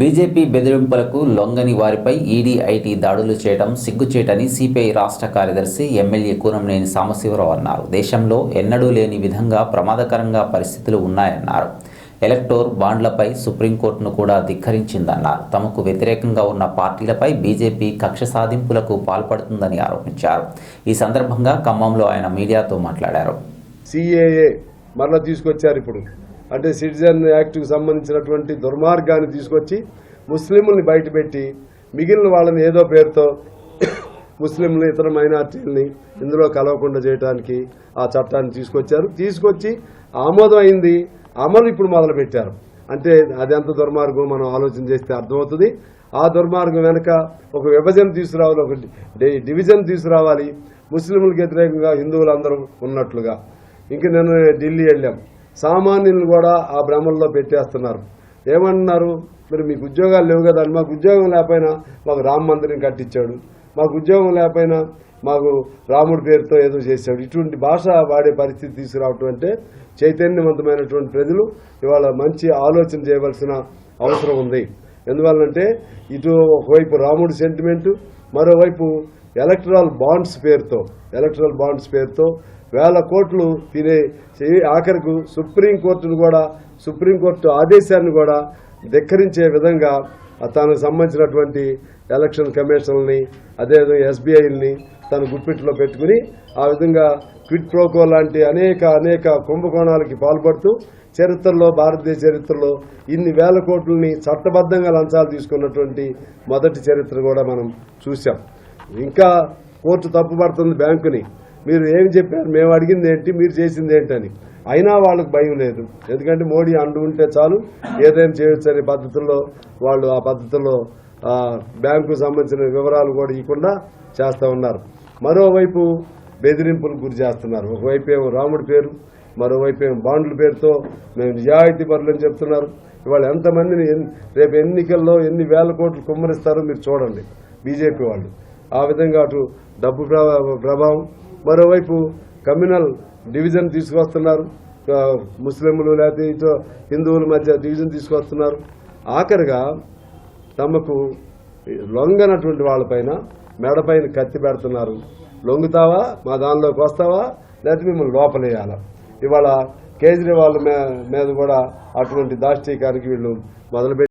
BJP బెదిరింపులకు లొంగని వారిపై ED IT దాడులు చేయడం సిగ్గుచేటని సిపిఐ రాష్ట్ర కార్యదర్శి ఎమ్మెల్యే కూరంనేని సాంబశివరావు అన్నారు. దేశంలో ఎన్నడూ లేని విధంగా ప్రమాదకరంగా పరిస్థితులు ఉన్నాయన్నారు. ఎలక్టోర్ బాండ్లపై సుప్రీంకోర్టును కూడా ధిక్కరించిందన్నారు. తమకు వ్యతిరేకంగా ఉన్న పార్టీలపై బీజేపీ కక్ష సాధింపులకు పాల్పడుతుందని ఆరోపించారు. ఈ సందర్భంగా ఖమ్మంలో ఆయన మీడియాతో మాట్లాడారు. సిఏఏ మరలా తీసుకొచ్చారు ఇప్పుడు. అంటే సిటిజన్ యాక్ట్కి సంబంధించినటువంటి దుర్మార్గాన్ని తీసుకొచ్చి ముస్లింలని బయటపెట్టి మిగిలిన వాళ్ళని ఏదో పేరుతో ముస్లింలు ఇతర మైనార్టీలని ఇందులో కలవకుండా చేయడానికి ఆ చట్టాన్ని తీసుకొచ్చారు. తీసుకొచ్చి ఆమోదం అయింది అమలు ఇప్పుడు మొదలుపెట్టారు. అంటే అది ఎంత దుర్మార్గం మనం ఆలోచన చేస్తే అర్థమవుతుంది. ఆ దుర్మార్గం వెనుక ఒక విభజన తీసుకురావాలి ఒక డివిజన్ తీసుకురావాలి. ముస్లింలకు వ్యతిరేకంగా హిందువులందరూ ఉన్నట్లుగా. ఇంక నేను ఢిల్లీ వెళ్ళాం. సామాన్యులను కూడా ఆ భ్రమల్లో పెట్టేస్తున్నారు. ఏమంటున్నారు మరి మీకు ఉద్యోగాలు లేవు కదా అని. మాకు ఉద్యోగం లేకపోయినా మాకు రామ మందిరం కట్టించాడు. మాకు ఉద్యోగం లేకపోయినా మాకు రాముడి పేరుతో ఏదో చేశాడు. ఇటువంటి భాష వాడే పరిస్థితి తీసుకురావటం అంటే చైతన్యవంతమైనటువంటి ప్రజలు ఇవాళ మంచి ఆలోచన చేయవలసిన అవసరం ఉంది. ఎందువల్లంటే ఇటు ఒకవైపు రాముడి సెంటిమెంటు మరోవైపు ఎలక్ట్రల్ బాండ్స్ పేరుతో ఎలక్ట్రల్ బాండ్స్ పేరుతో వేల కోట్లు తినే ఆఖరికు ఆఖరికి సుప్రీంకోర్టును కూడా సుప్రీంకోర్టు ఆదేశాన్ని కూడా ధిక్కరించే విధంగా తనకు సంబంధించినటువంటి ఎలక్షన్ కమిషన్లని అదేవిధంగా ఎస్బీఐల్ని తన గుప్పిట్లో పెట్టుకుని ఆ విధంగా క్విట్ ప్రోకో లాంటి అనేక అనేక కుంభకోణాలకి పాల్పడుతూ చరిత్రలో భారతదేశ చరిత్రలో ఇన్ని వేల కోట్లని చట్టబద్ధంగా లంచాలు తీసుకున్నటువంటి మొదటి చరిత్ర కూడా మనం చూసాం ఇంకా కోర్టు తప్పుపడుతుంది బ్యాంకుని. మీరు ఏమి చెప్పారు? మేము అడిగింది ఏంటి? మీరు చేసింది ఏంటని. అయినా వాళ్ళకు భయం లేదు. ఎందుకంటే మోడీ అండు ఉంటే చాలు ఏదైనా చేయొచ్చు అనే పద్ధతుల్లో వాళ్ళు ఆ పద్ధతుల్లో బ్యాంకు సంబంధించిన వివరాలు కూడా ఇవ్వకుండా చేస్తూ ఉన్నారు. మరోవైపు బెదిరింపులకు గురి చేస్తున్నారు. ఒకవైపు ఏమో రాముడి పేరు మరోవైపు ఏమో బాండ్ల పేరుతో మేము నిజాయితీ అని చెప్తున్నారు. ఇవాళ ఎంతమందిని రేపు ఎన్నికల్లో ఎన్ని వేల కోట్లు కుమ్మరిస్తారో మీరు చూడండి. బీజేపీ వాళ్ళు. ఆ విధంగా అటు డబ్బు ప్రభావం. మరోవైపు కమ్యూనల్ డివిజన్ తీసుకొస్తున్నారు ముస్లింలు లేకపోతే ఇటు హిందువుల మధ్య డివిజన్ తీసుకొస్తున్నారు ఆఖరిగా తమకు లొంగనటువంటి వాళ్ళపైన మెడపైన కత్తి పెడుతున్నారు. లొంగుతావా? మా దానిలోకి వస్తావా? లేకపోతే మిమ్మల్ని లోపలేయాలా? ఇవాళ కేజ్రీవాల్ మే- మీద కూడా అటువంటి దాష్టీకానికి వీళ్ళు మొదలుపెట్టి